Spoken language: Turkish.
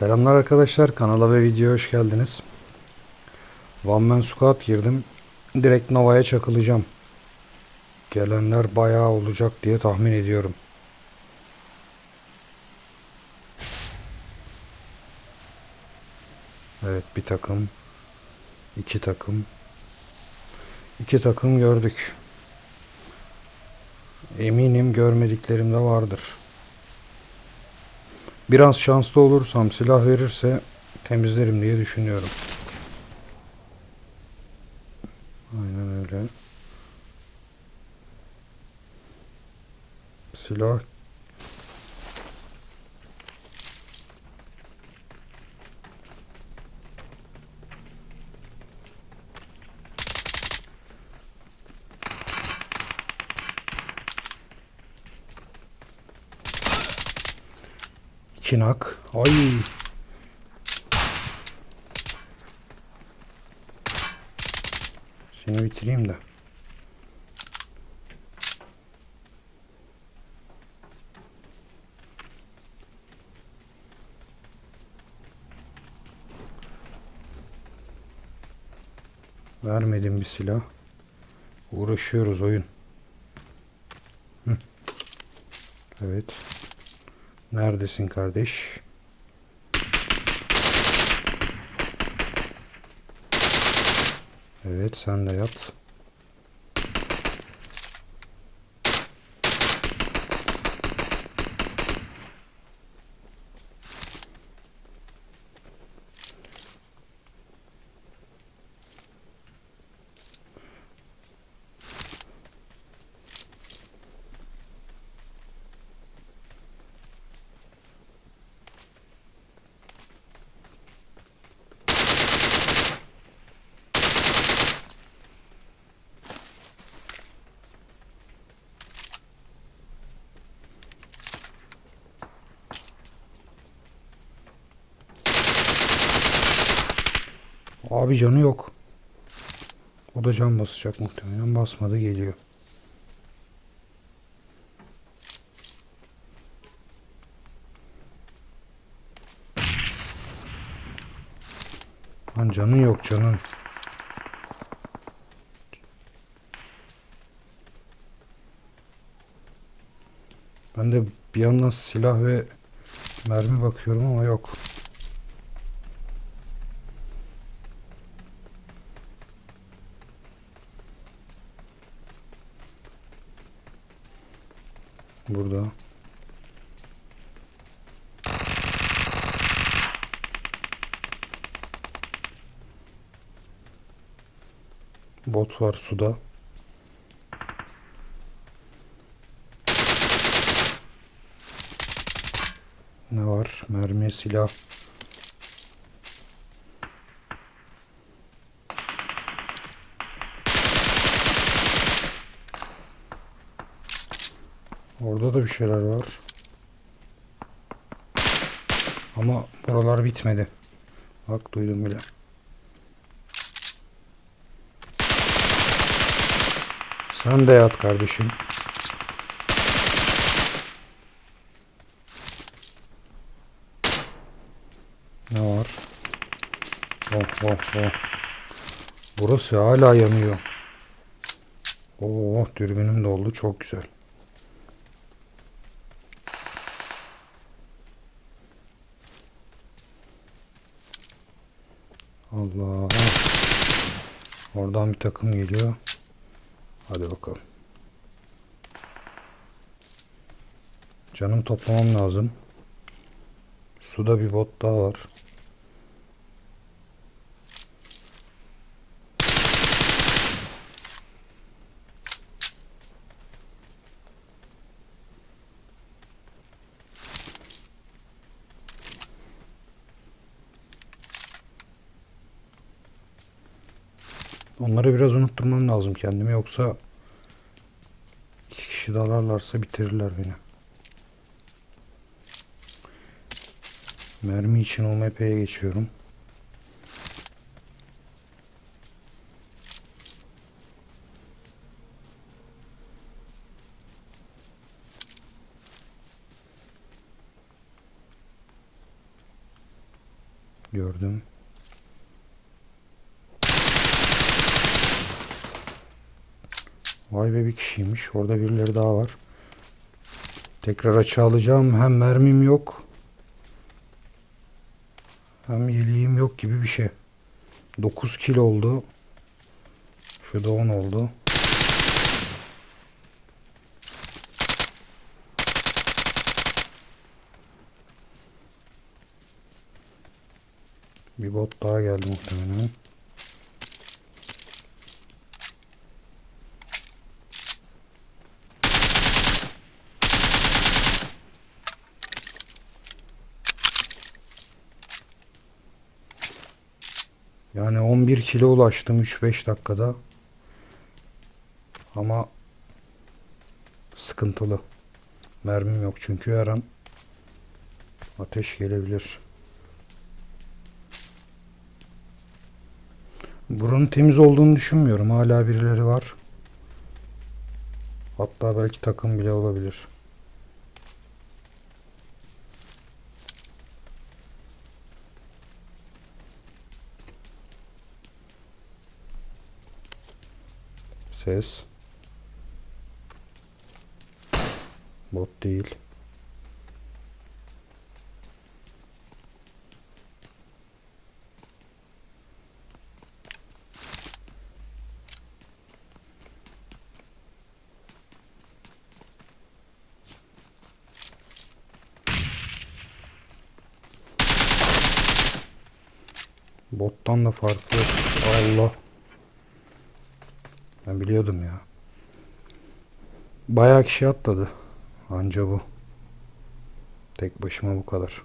Selamlar arkadaşlar kanala ve videoya hoş geldiniz. One Man Squad girdim. Direkt Nova'ya çakılacağım. Gelenler bayağı olacak diye tahmin ediyorum. Evet bir takım. iki takım. iki takım gördük. Eminim görmediklerim de vardır. Biraz şanslı olursam silah verirse temizlerim diye düşünüyorum. Aynen öyle. Silah Kinak. Ay. Seni bitireyim de. Vermedim bir silah. Uğraşıyoruz oyun. Hı. Evet. Neredesin kardeş? Evet sen de yat. Abi canı yok. O da can basacak muhtemelen. Basmadı geliyor. Lan canın yok canın. Ben de bir yandan silah ve mermi bakıyorum ama yok. Burada. Bot var suda. Ne var? Mermi, silah. Orada da bir şeyler var. Ama buralar bitmedi. Bak duydum bile. Sen de yat kardeşim. Ne var? Oh oh oh. Burası hala yanıyor. Oh dürbünüm doldu çok güzel. Allah. Oradan bir takım geliyor. Hadi bakalım. Canım toplamam lazım. Suda bir bot daha var. Onları biraz unutturmam lazım kendimi yoksa iki kişi dalarlarsa bitirirler beni. Mermi için UMP'ye geçiyorum. Gördüm. Vay be bir kişiymiş. Orada birileri daha var. Tekrar açı alacağım. Hem mermim yok. Hem yeleğim yok gibi bir şey. 9 kill oldu. Şu da 10 oldu. Bir bot daha geldi muhtemelen. Yani 11 kilo ulaştım 3-5 dakikada. Ama sıkıntılı. Mermim yok çünkü her an ateş gelebilir. Buranın temiz olduğunu düşünmüyorum. Hala birileri var. Hatta belki takım bile olabilir. Ses. Bot değil. Bottan da farklı. Allah. Ben biliyordum ya. Bayağı kişi atladı. Anca bu. Tek başıma bu kadar.